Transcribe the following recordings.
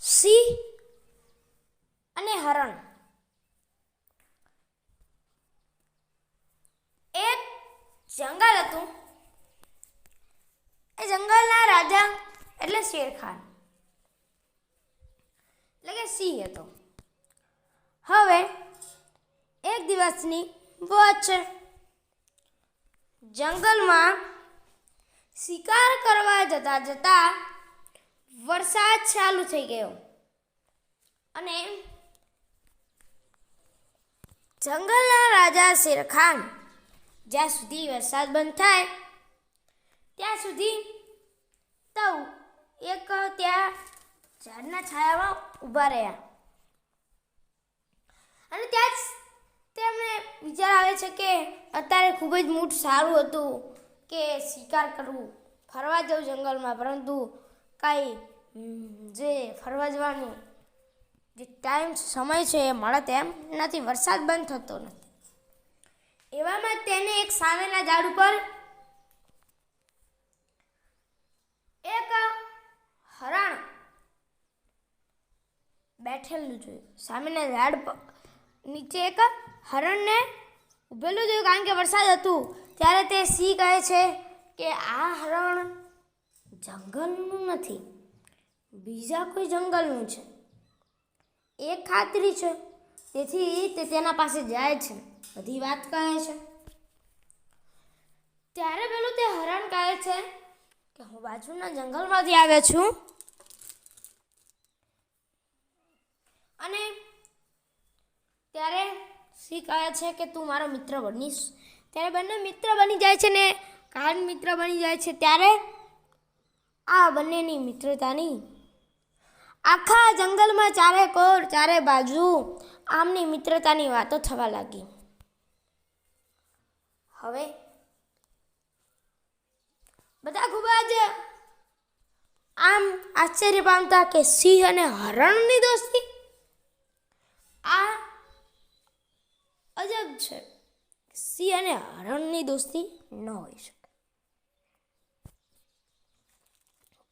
સિંહ અને હરણ. એક જંગલ હતું. એ જંગલના રાજા એટલે શેરખાન. એટલે કે સિંહ હતો. હવે એક દિવસની વાત છે. જંગલમાં શિકાર કરવા જતા જતા વરસાદ ચાલુ થઈ ગયો. અને જંગલના રાજા શેરખાન જ્યાં સુધી વરસાદ બંધ થાય, ત્યાં સુધી તવ એક ત્યાં ઝાડના છાયામાં ઊભા રહ્યા. અને ત્યાં જ તેમને વિચાર આવે છે કે અત્યારે ખૂબ જ મૂડ સારું હતું કે શિકાર કરવું. ફરવા જવું જંગલમાં, પરંતુ કાંઈ જે ફરવા જવાનું જે ટાઈમ સમય છે એ મળે તેમ નથી. વરસાદ બંધ થતો નથી. એવામાં તેને એક સામેના ઝાડ ઉપર એક હરણ બેઠેલું જોયું. સામેના ઝાડ નીચે એક હરણને ઊભેલું જોયું. કારણ કે વરસાદ હતું. ત્યારે તે સિંહ કહે છે કે, આ હરણ જંગલનું નથી, બીજા કોઈ જંગલનું છે. એ ખાતરી છે, તેથી તે તેના પાસે જાય છે, બધી વાત કહે છે. ત્યારે પેલું તે હરણ કહે છે કે, હું બાજુના જંગલમાંથી આવ્યો છું. અને ત્યારે સિંહ કહે છે કે, તું મારો મિત્ર બનીશ. ત્યારે બંને મિત્ર બની જાય છે ને, કાન મિત્ર બની જાય છે, ત્યારે આ બંનેની મિત્રતાની. આખા જંગલમાં ચારે કોર, ચારે બાજુ આમની મિત્રતાની વાતો થવા લાગી. હવે બધા ખૂબ જ આમ આશ્ચર્ય પામતા કે સિંહ અને હરણની દોસ્તી આ અજબ છે. સિંહ અને હરણની દોસ્તી ન હોઈ શકે.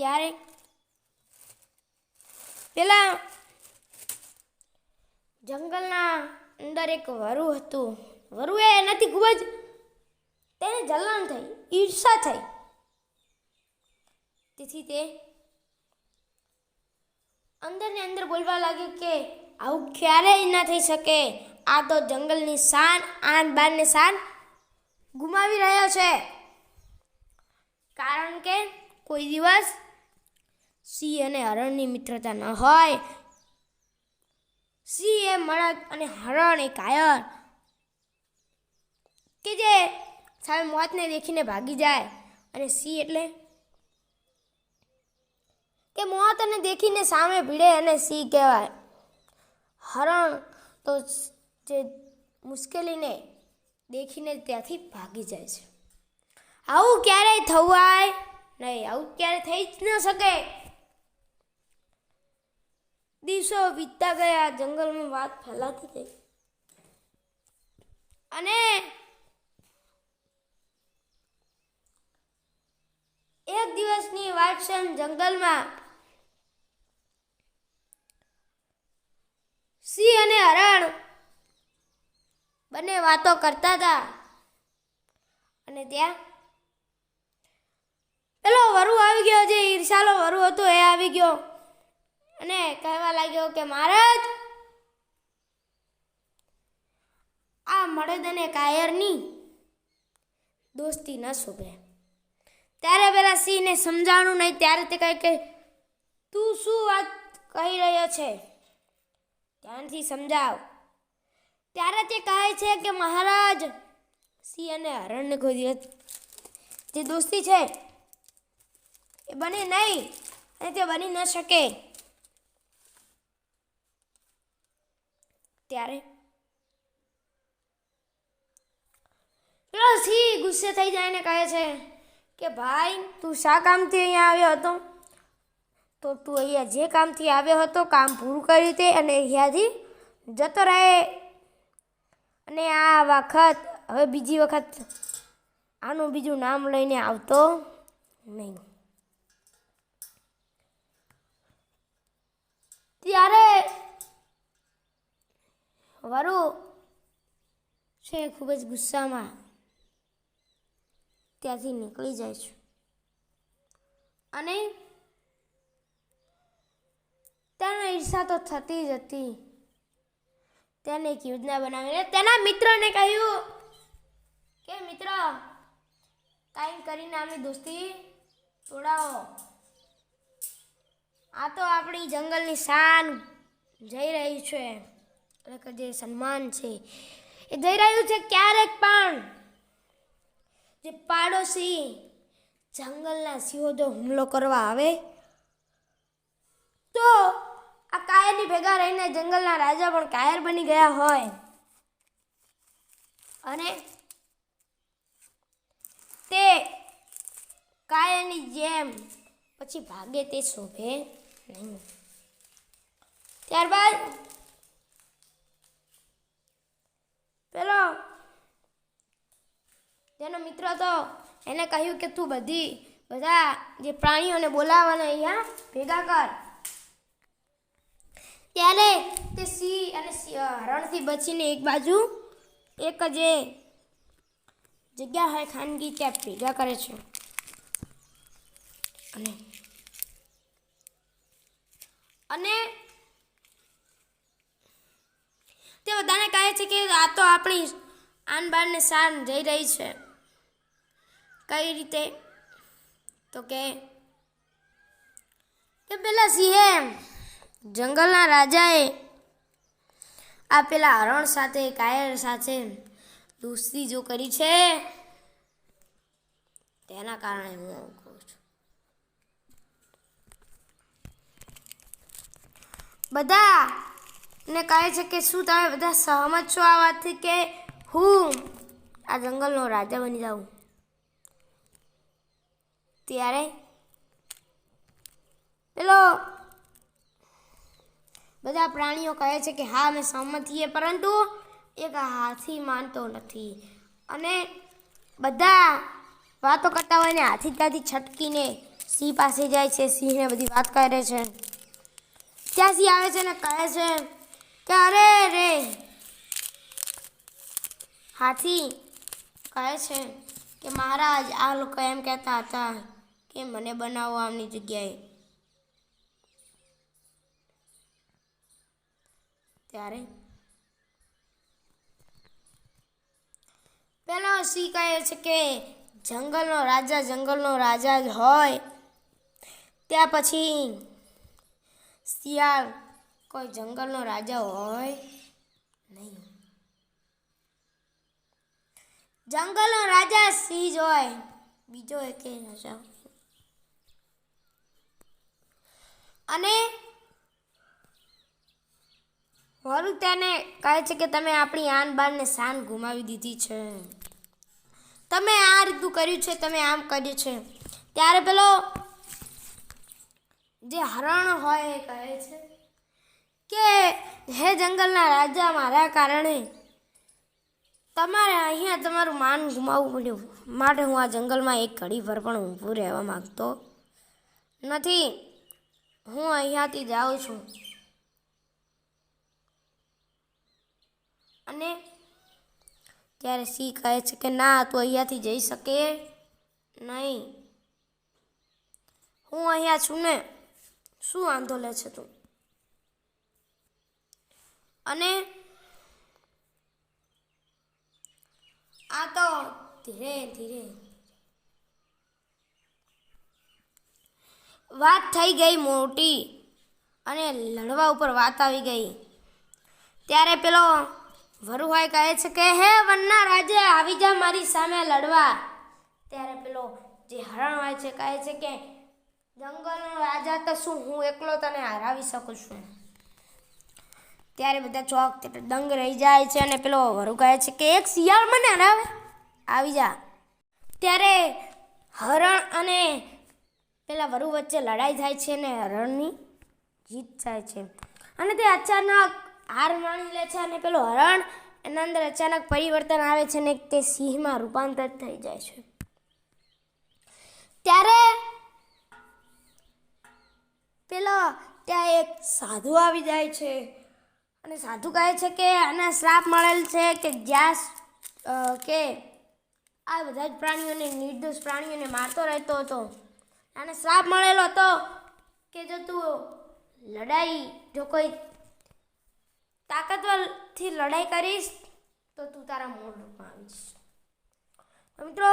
ત્યારે પેલા જંગલના અંદર એક વરુ હતું. વરુએ એનાથી ખૂબ જ તેને જલન થઈ, ઈર્ષા થઈ. તેથી તે અંદર ને અંદર બોલવા લાગ્યું કે, આવું ક્યારેય ના થઈ શકે. આ તો જંગલની શાન, આન બાન ને શાન ગુમાવી રહ્યો છે. કારણ કે કોઈ દિવસ સિંહ અને હરણની મિત્રતા ન હોય. સિંહ એ મળદ અને હરણ એ કાયર કે જે સામે મોતને દેખીને ભાગી જાય. અને સિંહ એટલે કે મોતને દેખીને સામે ભીડે અને સિંહ કહેવાય. હરણ તો જે મુશ્કેલીને દેખીને ત્યાંથી ભાગી જાય છે. આવું ક્યારેય થવાય નહીં. આવું ક્યારે થઈ જ ન શકે. દિવસો વીતતા ગયા, જંગલમાં વાત ફેલાતી ગઈ. અને એક દિવસની વાત છે જંગલમાં સિંહ અને હરણ બંને વાતો કરતા હતા. અને ત્યાં પેલો વરુ આવી ગયો, જે ઈર્ષાલો વરુ હતો, એ આવી ગયો. અને કહેવા લાગ્યો કે, મહારાજ, આ મળદ અને કાયરની દોસ્તી ન શોભે. ત્યારે પેલા સિંહને સમજાણું નહીં, ત્યારે તે કહે કે, તું શું વાત કહી રહ્યો છે? ધ્યાનથી સમજાવ. ત્યારે તે કહે છે કે, મહારાજ, સિંહ અને હરણને કોઈ જે દોસ્તી છે, એ બને નહીં અને તે બની ન શકે. ત્યારે? સિંહ ગુસ્સે થઈ જાય ને કહે છે કે, ભાઈ, તું શા કામથી અહીંયા આવ્યો હતો? તો તું અહીંયા જે કામથી આવ્યો હતો, કામ પૂરું કર્યું તે અને અહીંયાથી જતો રહે. અને આ વખત, હવે બીજી વખત આનું બીજું નામ લઈને આવતો નહીં ત્યારે વરુ છે, ખૂબ જ ગુસ્સામાં ત્યાંથી નીકળી જાય છે. અને તેને ઈર્ષા તો થતી જ હતી. તેને એક યોજના બનાવીને તેના મિત્રને કહ્યું કે, મિત્ર, કાંઈ કરીને આપણી દોસ્તી તોડાવો. આ તો આપણી જંગલની શાન જઈ રહી છે. એટલે જે સન્માન છે, એ જઈ રહ્યું છે ક્યારેક પણ. જે પાડોશી જંગલના સિંહો જો હુમલો કરવા આવે, તો આ કાયરની ભેગા રહીને જંગલના રાજા પણ કાયર બની ગયા હોય. અને તે કાયરની જેમ પછી ભાગે તે શોભે નહીં. ત્યારબાદ પેલો. તેનો મિત્ર તો એને કહ્યું કે તું બધી, બધા જે પ્રાણીઓને બોલાવવાના અહીંયા ભેગા કર. ત્યારે તે સિંહ અને હરણથી બચીને એક બાજુ એક જે જગ્યા હોય ખાનગી, ત્યાં ભેગા કરે છે. અને અને તે બધાને કહે છે કે આ તો આપણી આન શાન જઈ રહી છે. કઈ રીતે? તો કે કે પેલા સિંહે જંગલના રાજાએ આ પેલા હરણ સાથે, કાયર સાથે દોસ્તી જો કરી છે, તેના કારણે હું આવું કહું છું. બધા ને કહે છે કે શું તમે બધા સહમત છો આ વાતથી કે હું આ જંગલનો રાજા બની જાઉં? ત્યારે પેલો બધા પ્રાણીઓ કહે છે કે હા, અમે સહમત છીએ, પરંતુ એક હાથી માનતો નથી. અને બધા વાતો કરતા હોય ને હાથી ત્યાંથી છટકીને સિંહ પાસે જાય છે. સિંહને બધી વાત કરે છે. ત્યાં સિંહ આવે છે ને કહે છે અરે રે. હાથી કહે છે કે મહારાજ, આ લોકો એમ કહેતા હતા કે મને બનાવો આમની જગ્યાએ. ત્યારે પેલો સિંહ કહે છે કે જંગલનો રાજા જંગલનો રાજા જ હોય. ત્યાં પછી શિયાળ કોઈ જંગલનો રાજા હોય નહીં. જંગલનો રાજા સિંહ જ હોય. બીજો એક રાજા અને વરુ તેને કહે છે કે તમે આપણી આન બાનને શાન ગુમાવી દીધી છે. તમે આ રીતનું કર્યું છે, તમે આમ કર્યું છે. ત્યારે પેલો જે હરણ હોય એ કહે છે કે, હે જંગલના રાજા, મારા કારણે તમારે અહીંયા તમારું માન ગુમાવવું પડ્યું. માટે હું આ જંગલમાં એક ઘડી ભર પણ ઊભું રહેવા માંગતો નથી. હું અહીંયાથી જાઉં છું. અને ત્યારે સિંહ કહે છે કે, ના, તું અહીંયાથી જઈ શકે નહીં. હું અહીંયા છું ને. શું વાંધો લે છે તું? અને આ તો ધીરે ધીરે વાત થઈ ગઈ મોટી અને લડવા ઉપર વાત આવી ગઈ. ત્યારે પેલો વરુભાઈ કહે છે કે, હે વનના રાજે, આવી જા મારી સામે લડવા. ત્યારે પેલો જે હરણ હોય છે કહે છે કે, જંગલનો રાજા તો શું? હું એકલો તને હરાવી શકું છું. ત્યારે બધા ચોક દંગ રહી જાય છે અને પેલો વરુ કહે છે કે એક શિયાળ મને હરાવે. આવી જા. ત્યારે હરણ અને પેલા વરુ વચ્ચે લડાઈ થાય છે અને હરણની જીત થાય છે. અને તે અચાનક હાર માણી લે છે અને પેલો હરણ એના અંદર અચાનક પરિવર્તન આવે છે અને તે સિંહમાં રૂપાંતર થઈ જાય છે. ત્યારે પેલો ત્યાં એક સાધુ આવી જાય છે. અને સાધુ કહે છે કે આને શ્રાપ મળેલ છે કે જ્યાં કે આ બધા જ પ્રાણીઓને, નિર્દોષ પ્રાણીઓને મારતો રહેતો હતો. આને શ્રાપ મળેલો હતો કે જો તું લડાઈ, જો કોઈ તાકાતવરથી લડાઈ કરીશ, તો તું તારા મૂળ રૂપમાં આવીશ. મિત્રો,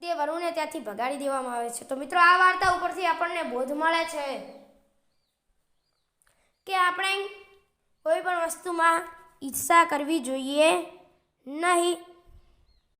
તે વરુને ત્યાંથી ભગાડી દેવામાં આવે છે. તો મિત્રો, આ વાર્તા ઉપરથી આપણને બોધ મળે છે. કે આપણે કોઈ પણ વસ્તુમાં ઈચ્છા કરવી જોઈએ નહીં.